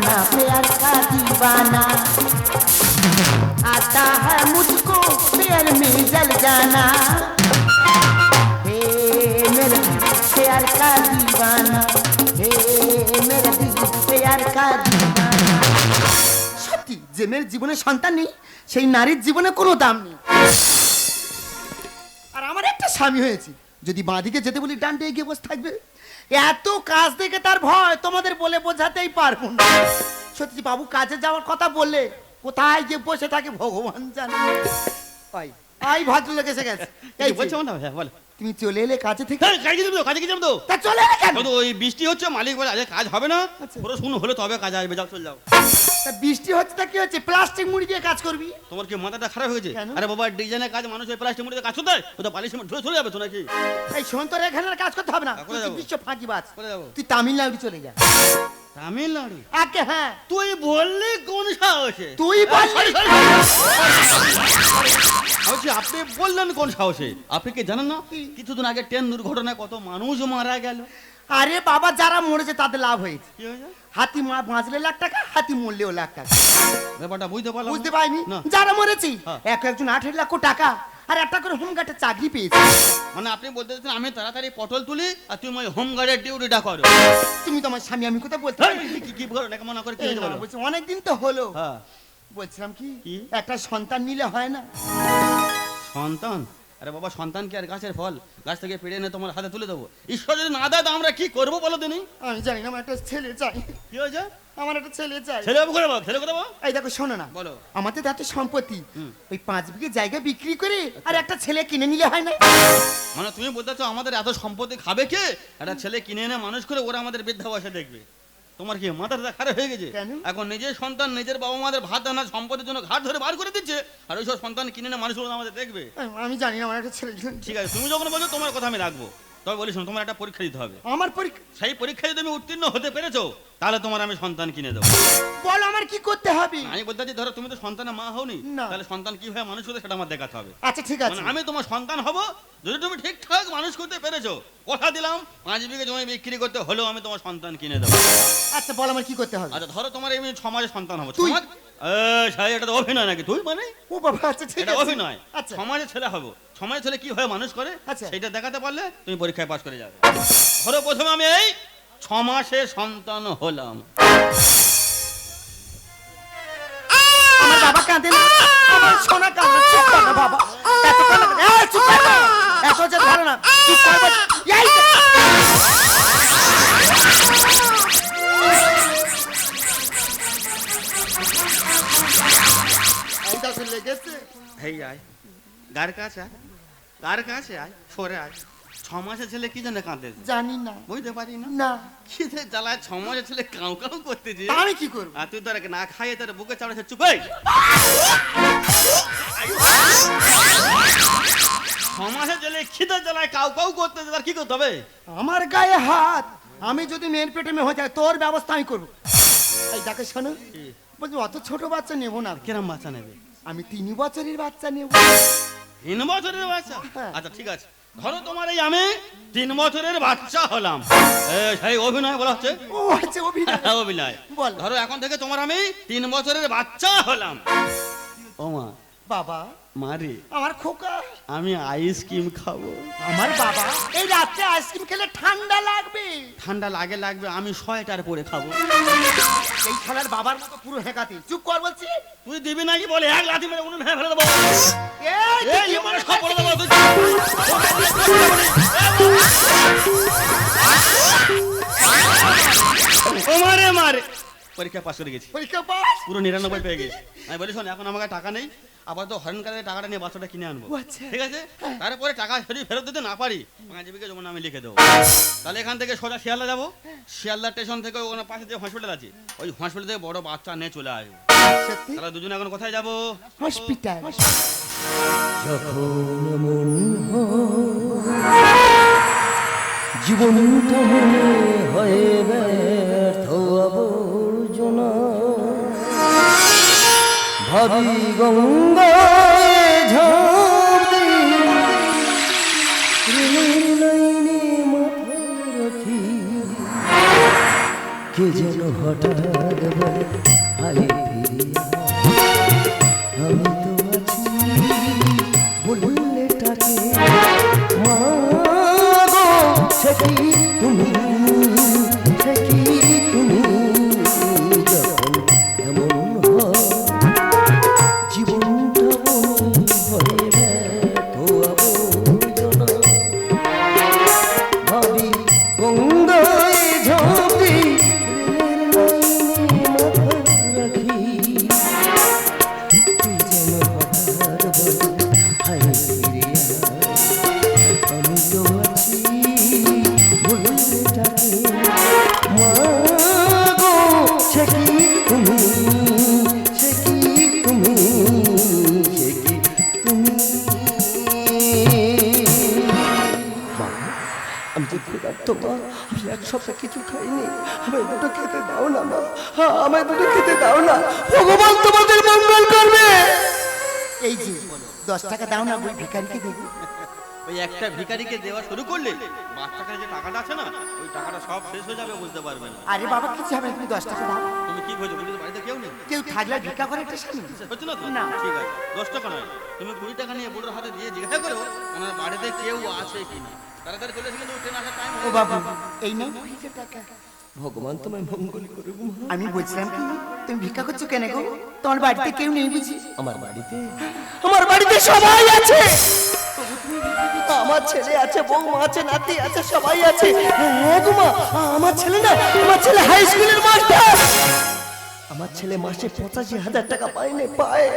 दीवाना प्यार का दीवाना आता है मुझको प्यार में जल जाना हे मेरा दिल प्यार का दीवाना हे मेरा दिल प्यार का दीवाना সত্যি যে মেয়ের জীবনে সন্তান নেই সেই নারীর জীবনে কোনো দাম নেই আর আমার একটা স্বামী হয়েছে যদি বাঁদিকে যেতে বলি ডান্ডে এগিয়ে বসে থাকবে এত কাজ দেখে তার ভয় তোমাদের বলে বোঝাতেই পারব না। সত্যি বাবু কাজে যাওয়ার কথা বললে কোথায় যে বসে থাকে ভগবান জানে। আই। আই ভদ্রলোক এসে গেছে। এই বলছো না? হ্যাঁ বলো। তুমি চলে এলে কাজে থেকে? হ্যাঁ, কাজে যাব কাজে কি যাব তো। তা চলে এলে কেন? ওই বৃষ্টি হচ্ছে মালিক বলে আজ কাজ হবে না। আচ্ছা। পুরো শুন হলে তবে কাজ আসবে যাও চল যাও। তা বৃষ্টি হচ্ছে তা কি হচ্ছে? প্লাস্টিক মুড়ি দিয়ে কাজ করবি? তোমার কি মাথাটা খারাপ হয়ে গেছে? কেন? আরে বাবা ডিজাইনের কাজ মানুষ ওই প্লাস্টিক মুড়িতে কাজ করতে? হয় ও তো বালিশ ধরে চলে যাবে তো নাকি? এই শোন তোর এখানে কাজ করতে হবে না। তুই কোথায় যাব? বিশ্ব ফাঁকি বাজ। কোথায় যাব? তুই তামিলনাড়ু চলে যা। তামিলনাড়ু? আগে হ্যাঁ। তুই বললি কোন সাহসে? তুই বললি বলছি আপনি বললেন কোন সাহসে? আপনি কি জানেন না? কিছুদিন আগে ট্রেন দুর্ঘটনায় কত মানুষ মারা গেল। আরে বাবা যারা মরেছে তাদের লাভ হয়েছে। কি হয়েছে? হাতি মা বাঁচলে লাখ টাকা হাতি মরলেও লাখ টাকা। ব্যাপারটা বুঝতে পারলাম। বুঝতে। পারিনি? না। যারা মরেছি হ্যাঁ। এক একজন আঠেরো লক্ষ টাকা আর একটা করে হোমগার্ডের চাকরি পেয়েছে। মানে আপনি বলতে চাচ্ছেন আমি তাড়াতাড়ি পটল তুলি আর তুমি ওই হোম গার্ডের ডিউটিটা করো। তুমি তো আমার স্বামী আমি কোথায় বলতে হেই, কি- কি- কি করো না কেমন করে কি এই হয়েছে বলো? বলছি অনেকদিন তো হলো। হ্যাঁ। বলছিলাম কি কি? একটা সন্তান নিলে হয় না। সন্তান? আরে বাবা সন্তান কি আর গাছের ফল? গাছ থেকে পেড়ে এনে তোমার হাতে তুলে দেবো? ঈশ্বর যদি না দেয় তো আমরা কি করব বলো দিনি আমি জানি না আমার একটা ছেলে চাই। কি হয়েছে? আমার একটা ছেলে চাই। ছেলে বাবু করে বাবু ছেলে করে এই দেখো শোনো না। বলো। আমাদের এত সম্পত্তি। ওই পাঁচ বিঘে জায়গা বিক্রি করে আর একটা ছেলে কিনে নিলে হয় না? মানে তুমি বলতে চাও আমাদের এত সম্পত্তি খাবে কে? একটা ছেলে কিনে এনে মানুষ করে ওরা আমাদের বৃদ্ধা বয়সে দেখবে। তোমার কি মাথাটা খারাপ হয়ে গেছে? এখন নিজের সন্তান নিজের বাবা মাদের ভাত আনা সম্পদের জন্য ঘাট ধরে বার করে দিচ্ছে আর ওইসব সন্তান কিনে না মানুষ করে আমাদের দেখবে। আমি জানি না আমার একটা ছেলে। ঠিক আছে তুমি যখন বলছো তোমার কথা আমি রাখব। তবে বলিস তোমার একটা পরীক্ষা দিতে হবে। আমার পরীক্ষা সেই পরীক্ষায় যদি তুমি উত্তীর্ণ হতে পেরেছ তাহলে তোমার আমি সন্তান কিনে দেবো। বলো আমার কি করতে হবে? আমি বলতে চাচ্ছি ধরো তুমি তো সন্তানের মা হওনি না। তাহলে সন্তান কীভাবে মানুষ হতে সেটা আমার দেখাতে হবে। আচ্ছা ঠিক আছে। মানে আমি তোমার সন্তান হব যদি তুমি ঠিকঠাক মানুষ করতে পেরেছ কথা দিলাম পাঁচ বিঘে জমি বিক্রি করতে হলেও আমি তোমার সন্তান কিনে দেবো। আচ্ছা বল আমার কি করতে হবে? আচ্ছা ধরো তোমার এমনি সমাজে সন্তান হব। তুই? সমাজ এ, এটা তো অভিনয় নাকি? তুই মানে? ও বাবা আচ্ছা ঠিক এটা আছে। অভিনয়। আচ্ছা। সমাজে ছেলে হব। সমাজের ছেলে কীভাবে মানুষ করে আচ্ছা। সেটা দেখাতে পারলে তুমি পরীক্ষায় পাশ করে যাবে। ধরো প্রথমে আমি এই ছ মাসে সন্তান হলাম। আমার বাবা কাঁদে না। আমার সোনা কাঁদে চুপ কর না বাবা। এত কান্না করে- এই, চুপ কর না এত যে ধরো না। চুপ কর এই তো। এই দেখো লেগেছে। হেই আয়। গার কাছে আয়। গার কাছে আয়? সরে আয়। ছ মাসের ছেলে কি জন্য কাঁদে জানি না। বুঝতে পারি না? না। খিদে জ্বালায় ছ মাসের ছেলে কাউ কাউ করতেছে। তা আমি কি করব? আর তুই তোর না খাইয়ে তোর বুকে চাড়াচ্ছে চুপ। ছ মাসের ছেলে খিদে জ্বালায় কাউ কাউ করতেছে তার কি করতে হবে? আমার গায়ে হাত। আমি যদি মেয়ের পেটে মেয়ে হয়ে যায় তোর ব্যবস্থা আমি করব। এই দেখো শোনো? বলছি অত ছোট বাচ্চা নেব না কিরম বাচ্চা নেবে? আমি তিন বছরের বাচ্চা নেব। তিন বছরের বাচ্চা? হ্যাঁ। আচ্ছা ঠিক আছে। ধরো তোমার এই আমি তিন বছরের বাচ্চা হলাম। সেই অভিনয় বলা হচ্ছে? আচ্ছা অভিনয়। হ্যাঁ, বল। ধরো এখন থেকে তোমার আমি তিন বছরের বাচ্চা হলাম। ও মা। বাবা। মারে আমার খোকা। আমি আইসক্রিম খাব। আমার বাবা এই রাত্রে আইসক্রিম খেলে ঠান্ডা লাগবে। ঠান্ডা লাগে লাগবে আমি সোয়েটার পরে খাব। এই খেলার বাবার মতো পুরো হেঁকাতে। চুপ কর বলছি। তুই দিবি নাকি বলে? এক লাথি মেরে উনুন ভেঙে ফেলে দেবো। এই, এবারে সব বলে দেবো? তুই- মারে মারে পরীক্ষা পাস করে গেছি। পরীক্ষা পাস পুরো নিরানব্বই পেয়ে গেছি। আমি বলি শোন এখন আমার কাছে টাকা নেই আপাতত হরেন কাজে টাকাটা নিয়ে বাচ্চাটা কিনে আনব। আচ্ছা। ঠিক আছে? তারপরে টাকা যদি ফেরত দিতে না পারি পাঁচ বিঘে যেমন আমি লিখে দেবো। তাহলে এখান থেকে সোজা শিয়ালদা যাব। শিয়ালদা স্টেশন থেকে ওখানে পাশে যে হসপিটাল আছে ওই হসপিটাল থেকে বড় বাচ্চা নিয়ে চলে আসব। তাহলে দুজনে এখন কোথায় যাব? হসপিটাল জীবনটা মনে হয়ে ভাবি গঙ্গ কে যেন হঠাৎ দাও না ওই ভিখারিকে দেবো ওই একটা ভিখারিকে দেওয়া শুরু করলে বাচ্চাকে যে টাকাটা আছে না ওই টাকাটা সব শেষ হয়ে যাবে বুঝতে পারবে না। আরে বাবা কিছু হবে তুমি দশ টাকা দাও। তুমি কি খোঁজো বলি বাড়িতে কেউ নেই? কেউ থাকলে ভিক্ষা করে একটা স্বামী। হচ্ছে না তো? না। ঠিক আছে দশ টাকা নয়। তুমি কুড়ি টাকা নিয়ে বুড়োর হাতে দিয়ে জিজ্ঞাসা করো ওনার বাড়িতে কেউ আছে কি না। তাড়াতাড়ি চলে এসে কিন্তু ট্রেন আসার টাইম ও বাবু এই নেই কুড়িটা টাকা। ভগবান তোমায় মঙ্গল করুক মা। আমি বলছিলাম কি তুমি ভিক্ষা করছ কেন গো? তোমার বাড়িতে কেউ নেই বুঝি? আমার বাড়িতে? আমার বাড়িতে সবাই আছে! আমার ছেলে আছে বৌমা আছে নাতি আছে সবাই আছে। হ্যাঁ গো মা আমার ছেলে না আমার ছেলে হাই স্কুলের মাস্টার আমার ছেলে মাসে পঁচাশি হাজার টাকা মাইনে পায়।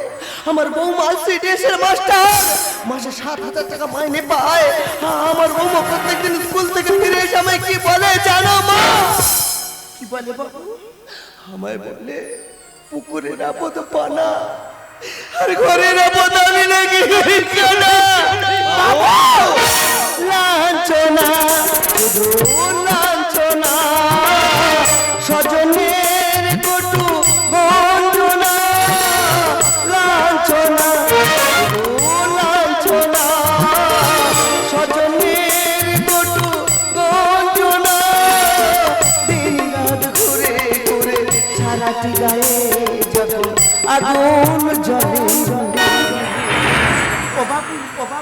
আমার বৌমা সিডিএসের মাস্টার মাসে সাত হাজার টাকা মাইনে পায়। আমার বৌমা প্রত্যেকদিন বলে বাবু? আমায় বলে পুকুরে রাবত পানা আর ঘরে রাবত আমি নাকি লাঞ্ছনা শুধু লাঞ্ছনা।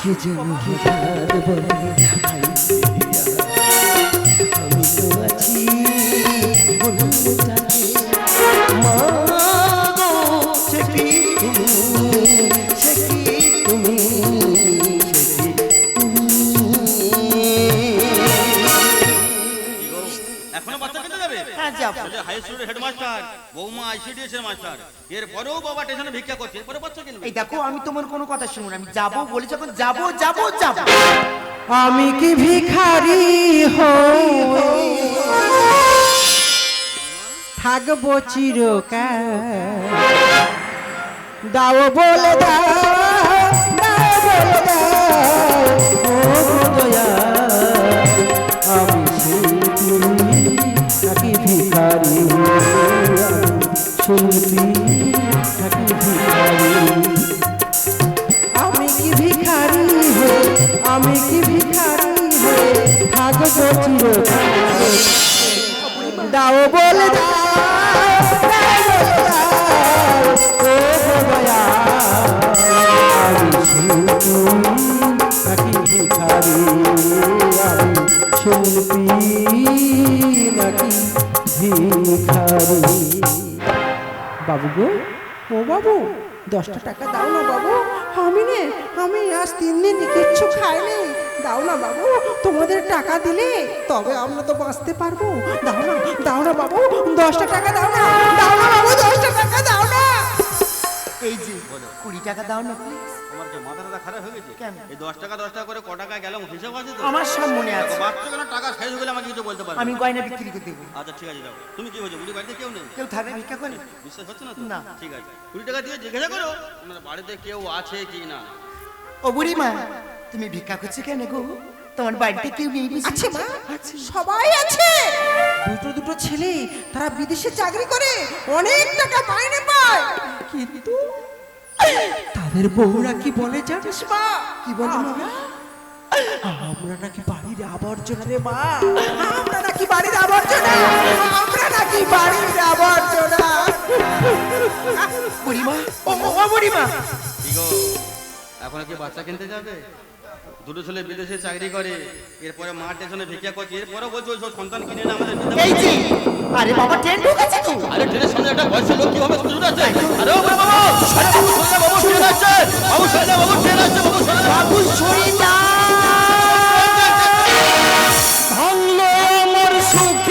কে যেন হঠাৎ বলে আমি তো আছি বলতে থাকে মা গো সে কি তুমি সে কি তুমি সে কি কি গো, এখনও বাচ্চা খেতে যাবে? হ্যাঁ যাব হাই স্কুলের হেডমাস্টার বৌমা আইসে দিয়েছে মাস্টার। এরপরেও বাবা ভিক্ষা করছে এরপরে বাচ্চা কিনবে। এই দেখো আমি তোমার কোনো কথা শুনুন আমি যাব বলে যখন যাব যাব যাব। আমি কি ভিখারি হই? থাকব চিরকাল। দাও বলে দাও। শিল্পী বাবু গো। ও বাবু, দশটা টাকা দাও না বাবু। আমি নে, আমি আজ তিন দিন কিচ্ছু খাইনি দাও না বাবু, তোমাদের টাকা দিলে তবে আমরা তো বাঁচতে পারব। দাও না দাও না বাবু, দশটা টাকা দাও না দাও না বাবু। এই যে কুড়ি টাকা দাও না প্লিজ আমার যে মাথা টাথা খারাপ হয়ে গেছে? কেন? এই দশ টাকা দশ টাকা করে ক টাকা গেলাম হিসাব আছে তো? আমার সব মনে আছে। বাচ্চা কেন টাকা শেষ হয়ে গেলে আমাকে কিছু বলতে পারবে আমি গয়না বিক্রি করে দেবো। আচ্ছা ঠিক আছে যাও। তুমি কি বলছো বুড়ি বাড়িতে কেউ নেই? কেউ থাকলে ভিক্ষা করে বিশ্বাস হচ্ছে না না। ঠিক আছে। কুড়ি টাকা দিয়ে জিজ্ঞাসা করো ওনার বাড়িতে কেউ আছে কি না? ও বুড়ি মা তুমি ভিক্ষা করছ কেন গো? তোমার বাড়িতে কেউ নেই আছে মা সবাই আছে। দুটো দুটো ছেলে তারা বিদেশে চাকরি করে অনেক টাকা মাইনে পায়। কিন্তু তাদের বউরা কি বলে জানিস মা? কি বলে মা? আমরা নাকি বাড়ির আবর্জনা রে মা। আমরা নাকি নাকি বাড়ির আবর্জনা। আমরা নাকি বাড়ির আবর্জনা। বুড়িমা ও ও, বুড়িমা। কি এখন কি বাচ্চা কিনতে যাবে? দুটো ছেলে বিদেশে চাকরি করে এরপরে মা টেনশনে ভিক্ষা করছে এরপরে বলছো ওই সব সন্তান কিনে না আমাদের এই। আরে বাবা ট্রেন ঢুকেছে তো। আরে ট্রেনের সামনে একটা বয়সের লোক কীভাবে ছুটে আছে আরে ও বাবা! আরে বাবু সরে বাবু ট্রেন আসছে! বাবু সরে বাবু ট্রেন আসছে বাবু সরে বাবু সরিতা ভাঙলো আমার সুখের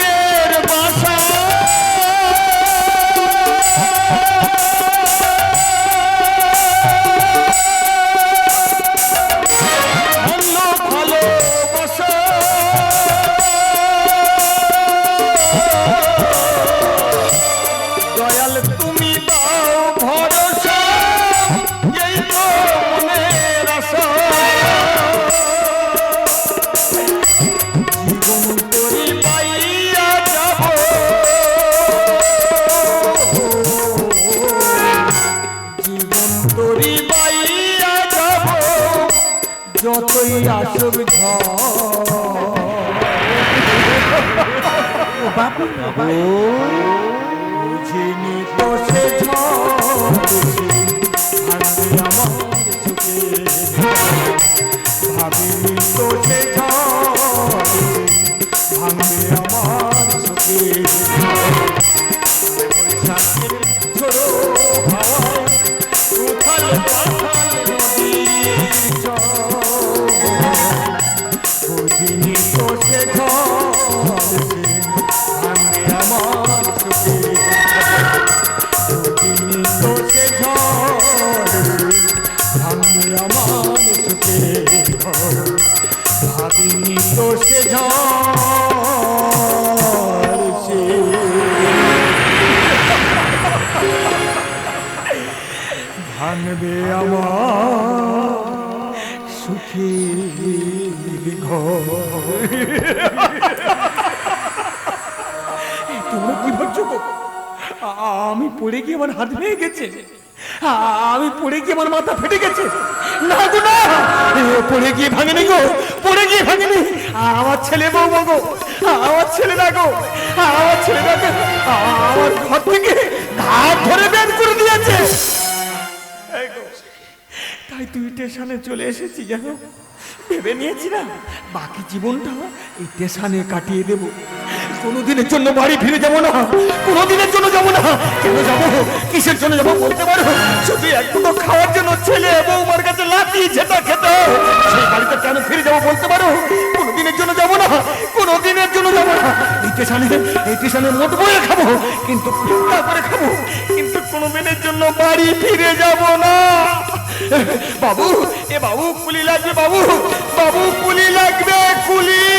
বুঝিনি তো সে ঝড় ভাঙবে আমার ভাবিনি তো সে ঝড় ভাঙবে আমার। বুঝিনি তো পড়ে গিয়ে আমার হাত ভেঙে গেছে। আমি পড়ে গিয়ে আমার মাথা ফেটে গেছে। না গো, না। পড়ে গিয়ে ভাঙেনি গো, পড়ে গিয়ে ভাঙেনি। আমার ছেলে বউ গো আমার ছেলে না গো, আমার ছেলে না আমার ঘর থেকে হাত ধরে বের করে দিয়েছে। তাই তুই স্টেশনে চলে এসেছি জানো? ভেবে নিয়েছি না বাকি জীবনটা এই স্টেশনে কাটিয়ে দেব। কোনোদিনের জন্য বাড়ি ফিরে যাব না। কোনোদিনের জন্য যাব না। কেন যাব? কিসের জন্য যাব বলতে পারো? শুধু এক দুটো খাওয়ার জন্য ছেলে বৌমার কাছে লাফিয়ে যেটা খেতে। সেই বাড়িতে কেন ফিরে যাব বলতে পারো? কোনোদিনের জন্য যাব না। কোনোদিনের জন্য যাব না। স্টেশনে, এই স্টেশনে মোট বয়ে খাব। কিন্তু খাব। কিন্তু কোনোদিনের জন্য বাড়ি ফিরে যাব না। বাবু, এ বাবু, কুলি লাগবে বাবু। বাবু, কুলি লাগবে, কুলি।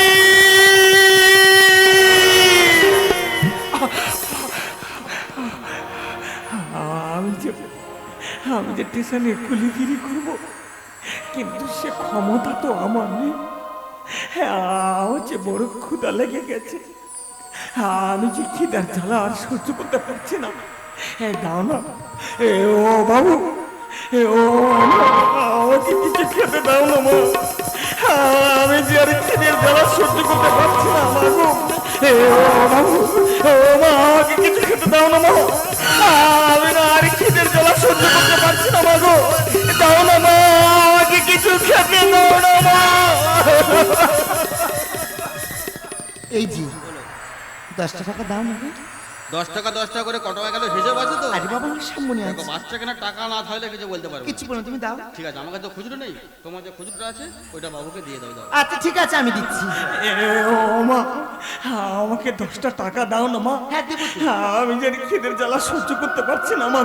আমি যে স্টেশনে কুলিগিরি করব, কিন্তু সে ক্ষমতা তো আমার নেই। হ্যাঁ যে বড় ক্ষুদা লেগে গেছে। আমি যে খিদার জ্বালা আর সহ্য করতে পারছি না। হ্যাঁ দাও না। এ ও বাবু, এ ও আমাকে কিছু খেতে দাও না মা। আমি যে আর খিদের জ্বালা সহ্য করতে পারছি না, মা এ ও বাবু ও মা কিছু খেতে দাও না মা। আমি না আর খিদের করতে পারছি না মা দাও না মা কিছু খেতে দাও না মা। এই জি দশটা টাকা দাও না। দশ টাকা দশ টাকা করে কত টাকা গেল? হিসেব আছে তো? আরে বাবা আমার সামনে দেখো আছে। বাচ্চা কেনার টাকা না থাকলে কিছু বলতে পারব না। কিছু বলো তুমি দাও। ঠিক আছে আমার কাছে তো খুচরো নেই। তোমার যে খুচরোটা আছে ওইটা বাবুকে দিয়ে দাও দাও। আচ্ছা ঠিক আছে আমি দিচ্ছি। এ, ও মা আমাকে দশটা টাকা দাও না মা। হ্যাঁ দেবো। আমি যে খিদের জ্বালা সহ্য করতে পারছি না মা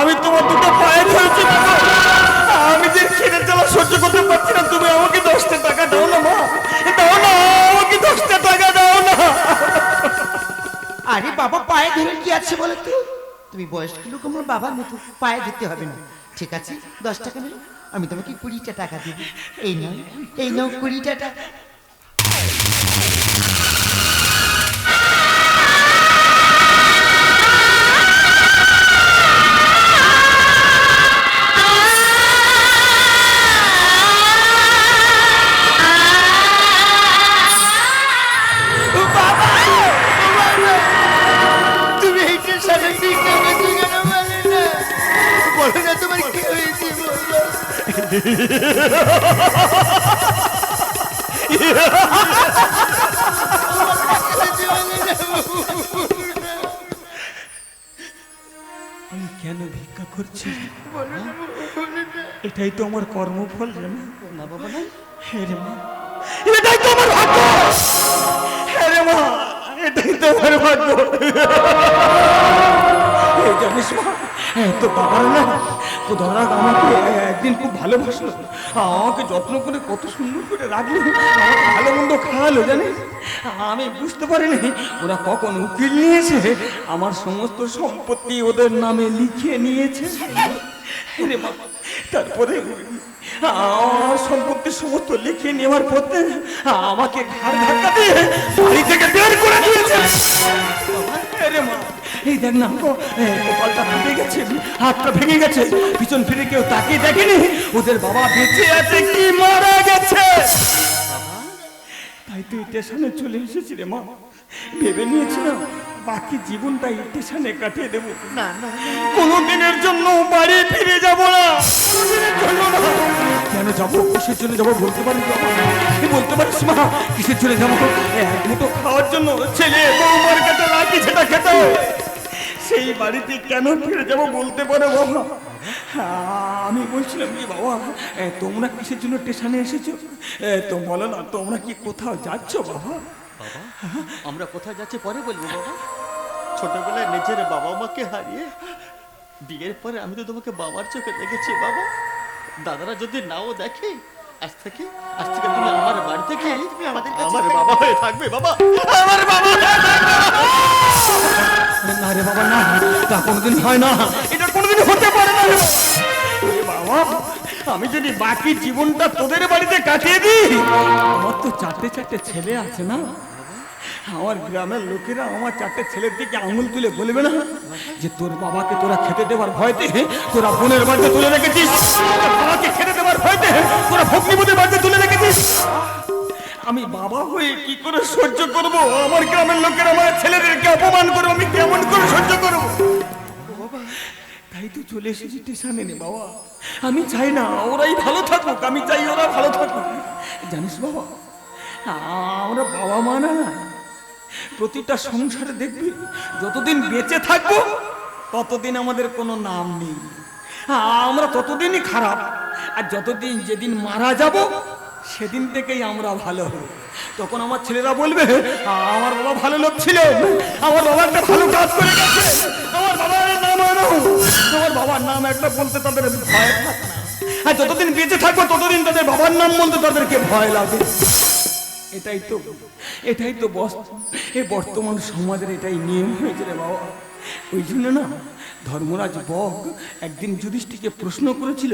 আমি তোমার দুটো পায়ে ধরেছি আমি যে খিদের জ্বালা সহ্য করতে পারছি না তুমি আমাকে দশটা টাকা দাও না মা। দাও না আমাকে দশটা টাকা দাও না। আরে বাবা, পায়ে ধরে কি আছে বলো তো? তুমি বয়স্ক লোক, আমার বাবার মতো, পায়ে ধরতে হবে না। ঠিক আছে, দশ টাকা নেই আমি তোমাকে কুড়িটা টাকা দিব। এই নাও এই নাও কুড়িটা টাকা। আমি কেন ভিক্ষা করছি? এটাই তো আমার কর্মফল রে মা। না বাবা না হ্যাঁ রে মা এটাই তো আমার ভাগ্য। হ্যাঁ রে মা এটাই তো আমার ভাগ্য। এই জানিস মা হ্যাঁ, বাবার না। তো আমাকে, একদিন খুব ভালোবাসলো। আমাকে যত্ন করে কত সুন্দর করে রাখল। আমাকে ভালো মন্দ খাওয়ালো, জানিস? আমি বুঝতে পারিনি, ওরা কখন উকিল নিয়েছে। আমার সমস্ত সম্পত্তি ওদের নামে লিখিয়ে নিয়েছে। রে তারপরে আমার সম্পত্তির সমস্ত লিখিয়ে নেওয়ার পথে আমাকে ঘাড় ধাক্কা দিয়ে বাড়ি থেকে বের করে দিয়েছে। রে মা এই দেখ না কপালটা ফেটে গেছে হাতটা ভেঙে গেছে। পিছন ফিরে কেউ তাকিয়ে দেখেনি ওদের বাবা বেঁচে আছে কি মারা গেছে? তাই তুই স্টেশনে চলে এসেছি রে মা। ভেবে নিয়েছিলাম বাকি জীবনটা স্টেশনে কাটিয়ে দেবো। না না কোনো দিনের জন্য বাড়ি ফিরে যাব না। কেন যাব? কিসের জন্য যাব বলতে পারিস বলতে পারিস মা? কিসের জন্য যাব? এক মুঠো খাওয়ার জন্য ছেলে বৌমার কাছে রাখি সেটা খেতে। সেই বাড়িতে কেন ফিরে যাব বলতে পারো বাবা? আমি বলছিলাম কি বাবা তোমরা কিসের জন্য স্টেশনে এসেছ? তো বলো না, তোমরা কি কোথাও যাচ্ছ বাবা? বাবা, আমরা কোথায় যাচ্ছি পরে বলব বাবা। ছোটবেলায় নিজের বাবা মাকে হারিয়ে বিয়ের পরে আমি তো তোমাকে বাবার চোখে দেখেছি বাবা। দাদারা যদি নাও দেখে আজ থেকে আজ থেকে তুমি আমার বাড়ি থেকে তুমি আমাদের কাছে আমার বাবা হয়ে থাকবে বাবা। আমার বাবা হয়ে থাকবে। না রে বাবা না। তা কোনোদিন হয় না। এটা কোনোদিন হতে পারে না বাবা আমি যদি বাকি জীবনটা তোদের বাড়িতে কাটিয়ে দিই? আমার তো চারটে চারটে ছেলে আছে না। আমার গ্রামের লোকেরা আমার চারটে ছেলের দিকে আঙুল তুলে বলবে না যে তোর বাবাকে তোরা খেতে দেওয়ার ভয়তে, তোরা বোনের বাড়িতে তুলে রেখেছিস। বাবাকে খেতে দেওয়ার ভয়তে, তোরা ভগ্নিপতির বাড়িতে তুলে রেখেছিস। আমি বাবা হয়ে কি করে সহ্য করব? আমার গ্রামের লোকের আমার ছেলেদেরকে অপমান করব, আমি কেমন করে সহ্য করব? তাই তো চলে এসেছি স্টেশনে নে বাবা। আমি চাই না ওরাই ভালো থাকুক, আমি চাই ওরা ভালো থাকুক। জানিস বাবা, আমরা বাবা মা না প্রতিটা সংসারে দেখবি, যতদিন বেঁচে থাকব, ততদিন আমাদের কোনো নাম নেই। আমরা ততদিনই খারাপ, আর যতদিন যেদিন মারা যাব, সেদিন থেকেই আমরা ভালো হব। তখন আমার ছেলেরা বলবে আমার বাবা ভালো লোক ছিল, আমার বাবা একটা ভালো কাজ করে গেছে, আমার বাবার নাম আমার বাবার নাম একটা বলতে তাদের ভয় থাকে না। আর যতদিন বেঁচে থাকব, ততদিন তাদের বাবার নাম বলতে তাদেরকে ভয় লাগে। এটাই তো এটাই তো বস- এই বর্তমান সমাজের এটাই নিয়ম হয়েছে রে বাবা। ওই জন্য না ধর্মরাজ বক একদিন যুধিষ্ঠিকে প্রশ্ন করেছিল,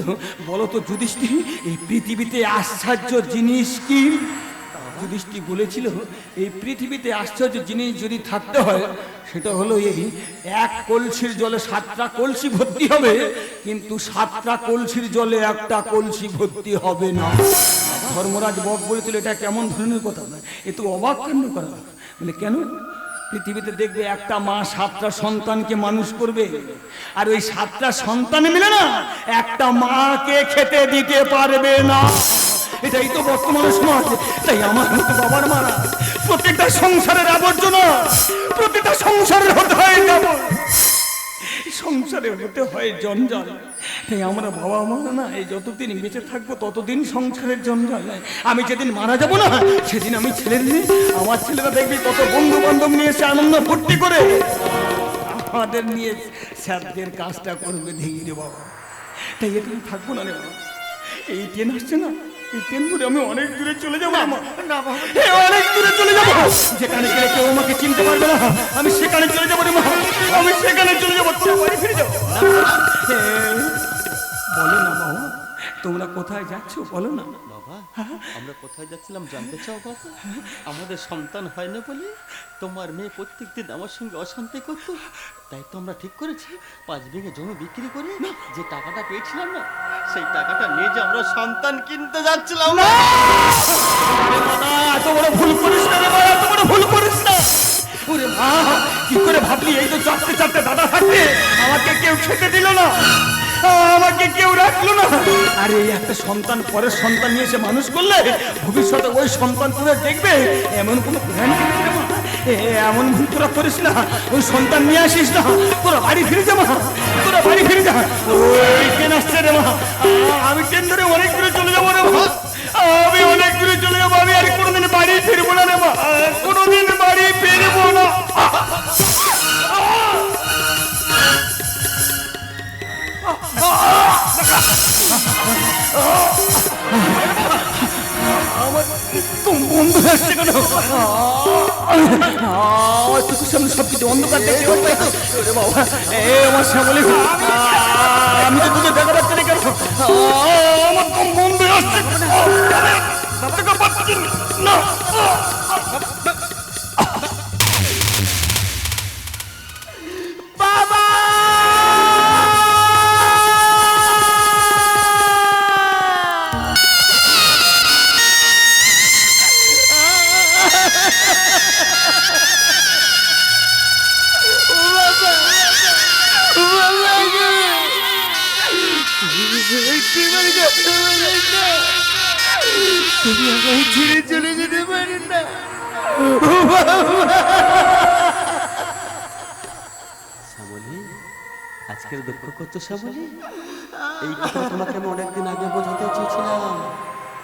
বলো তো যুধিষ্ঠি এই পৃথিবীতে আশ্চর্য জিনিস কি? যুধিষ্ঠি বলেছিল, এই পৃথিবীতে আশ্চর্য জিনিস যদি থাকতে হয়, সেটা হলো এই এক কলসির জলে সাতটা কলসি ভর্তি হবে, কিন্তু সাতটা কলসির জলে একটা কলসি ভর্তি হবে না। ধর্মরাজ বক বলেছিল, এটা কেমন ধরনের কথা? এ তো অবাক কাণ্ড করা? মানে কেন? পৃথিবীতে দেখবে একটা মা সাতটা সন্তানকে মানুষ করবে। আর ওই সাতটা সন্তান মিলে না, একটা মাকে খেতে দিতে পারবে না। এটাই তো বর্তমান সমাজ। তাই আমার মতো বাবার মারা প্রত্যেকটা সংসারের আবর্জনা প্রত্যেকটা সংসারের হতে হয় সংসারে হতে হয় জঞ্জাল। তাই আমরা বাবা মা না, এই যতদিন বেঁচে থাকব, ততদিন সংসারের জঞ্জাল। আমি যেদিন মারা যাব না, সেদিন আমি ছেলের নিয়ে আমার ছেলেরা দেখবি কত বন্ধু বান্ধব নিয়ে এসে আনন্দ ফুর্তি করে। আমাদের নিয়ে স্যারদের কাজটা করবে ধীরে বাবা। তাই এখানে থাকব না রে বাবা। এই ট্রেন আসছে না? এই ট্রেন ধরে আমি অনেক দূরে চলে যাব। না বাবা। অনেক দূরে চলে যাব। যেখানে গেলে কেউ আমাকে চিনতে পারবে না। আমি সেখানে চলে যাব রে মা। আমি সেখানে চলে যাব। বাড়ি ফিরে যাব বলো না বাবা। তোমরা কোথায় যাচ্ছ? বলো না। বাবা আমরা কোথায় যাচ্ছিলাম জানতে চাও বাবা? আমাদের সন্তান হয় না বলে? তোমার মেয়ে প্রত্যেক দিন আমার সঙ্গে অশান্তি করতো। তাই তো আমরা ঠিক করেছি পাঁচ বিঘে জমি বিক্রি করে যে টাকাটা পেয়েছিলাম না সেই টাকাটা নিয়ে যে আমরা সন্তান কিনতে যাচ্ছিলাম। না! এত বড় ভুল করিস না রে এত বড় ভুল করিস না। ওরে মা কি করে ভাবলি এই তো চারটে চারটে দাদা থাকতে আমাকে কেউ খেতে দিল না আজকে কেউ রাখল না। আরে এই একটা সন্তান পরের সন্তান নিয়ে এসে মানুষ করলে ভবিষ্যতে ওই সন্তান তোরা দেখবে এমন কোনো প্ল্যান এমন ভুল তোরা করিস না। ওই সন্তান নিয়ে আসিস না। তোরা বাড়ি ফিরে যা, মা। তোরা বাড়ি ফিরে যা। ওই ট্রেন আসছে রে, মা? আমি ট্রেন ধরে অনেক দূরে চলে যাব রে, মা? আমি অনেক দূরে চলে যাব। আমি আর কোনোদিন বাড়ি ফিরবো না রে, মা। কোনোদিন বাড়ি ফিরবো না। আমার তো বন্ধু আসছে কেন? আমার চোখের সামনে সব কিছু অন্ধকার দেখতে বাবা, এ আমার শ্যামলি আমি তো তোকে দেখা পাচ্ছি না কেন? আমার তো দেখা পাচ্ছি না। তুমি চলে যেতে পারেন না আজকের দুঃখ করছ শ্যামলী? এই কথা তোমাকে আমি অনেকদিন আগে বোঝাতে চেয়েছিলাম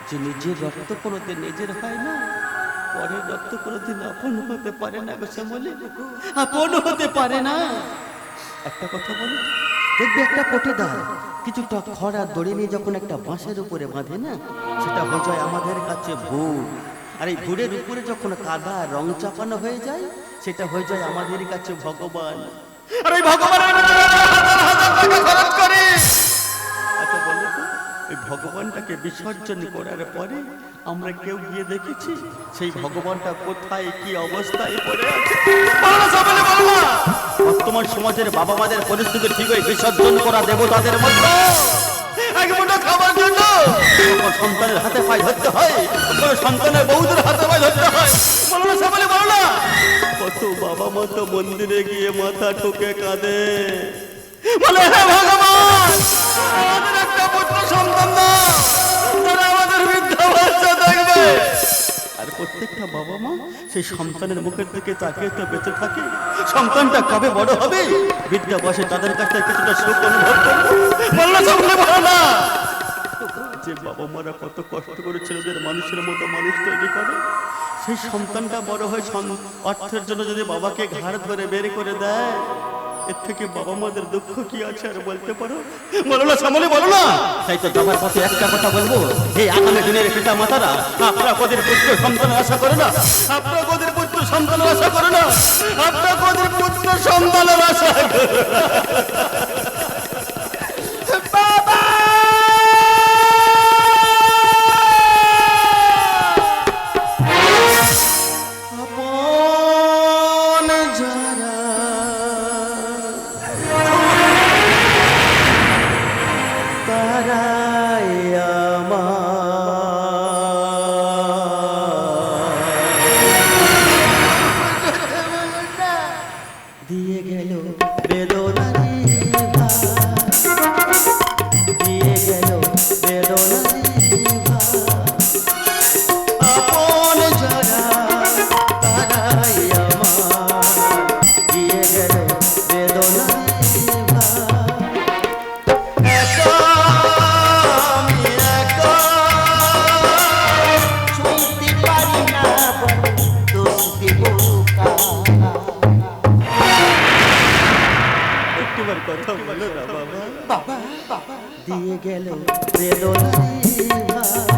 যে নিজের রক্ত কোনোদিন নিজের হয় না, পরের রক্ত কোনোদিন আপন হতে পারে না গো শ্যামলী। আপন হতে পারে না। একটা কথা বলো। দেখবে একটা পটিদার কিছুটা খরা দড়ি নিয়ে যখন একটা বাঁশের উপরে বাঁধে না সেটা হয়ে যায় আমাদের কাছে ভুল। আর এই ভুলের উপরে যখন কাদা রং চাপানো হয়ে যায় সেটা হয়ে যায় আমাদের কাছে ভগবান। আর এই ভগবানের আচ্ছা বলো তো। এই ভগবানটাকে বিসর্জন করার পরে আমরা কেউ গিয়ে দেখেছি, সেই ভগবানটা কোথায়, কি অবস্থায় পড়ে আছে? বর্তমান সমাজের বাবা মাদের পরিস্থিতি ঠিক হয়ে বিসর্জন করা দেবতাদের মধ্যে। খাবার জন্য। সন্তানের হাতে পায়ে ধরতে হয়। কোনো সন্তানের বৌদের হাতে পায়ে ধরতে হয়। সবাই বলো না কত বাবা মা তো মন্দিরে গিয়ে মাথা ঠুকে কাঁদে। বলে, হে ভগবান! আর প্রত্যেকটা বাবা মা সেই সন্তানের মুখের দিকে তাকিয়ে তো বেঁচে থাকে। সন্তানটা কবে বড় হবে? বিদ্যা বসে তাদের কাছে কিছুটা সুখ অনুভব করবে। যে বাবা মারা কত কষ্ট করে ছেলেদের মানুষের মতো মানুষ তৈরি করে, সেই সন্তানটা বড় হয় অর্থের জন্য যদি বাবাকে ঘাড় ধরে বের করে দেয় এর থেকে বাবা মাদের দুঃখ কি আছে আর বলতে পারো? বলো না সামনে বলো না। তাই তো যাবার পথে একটা কথা বলব। এই আগামী দিনের পিতা মাতারা, আপনারা কদের পুত্র সন্তান আশা করে না? আপনারা কদের পুত্র সন্তান আশা করে না? আপনারা কদের পুত্র সন্তানের আশা করে দিয়ে গেল বেদনারি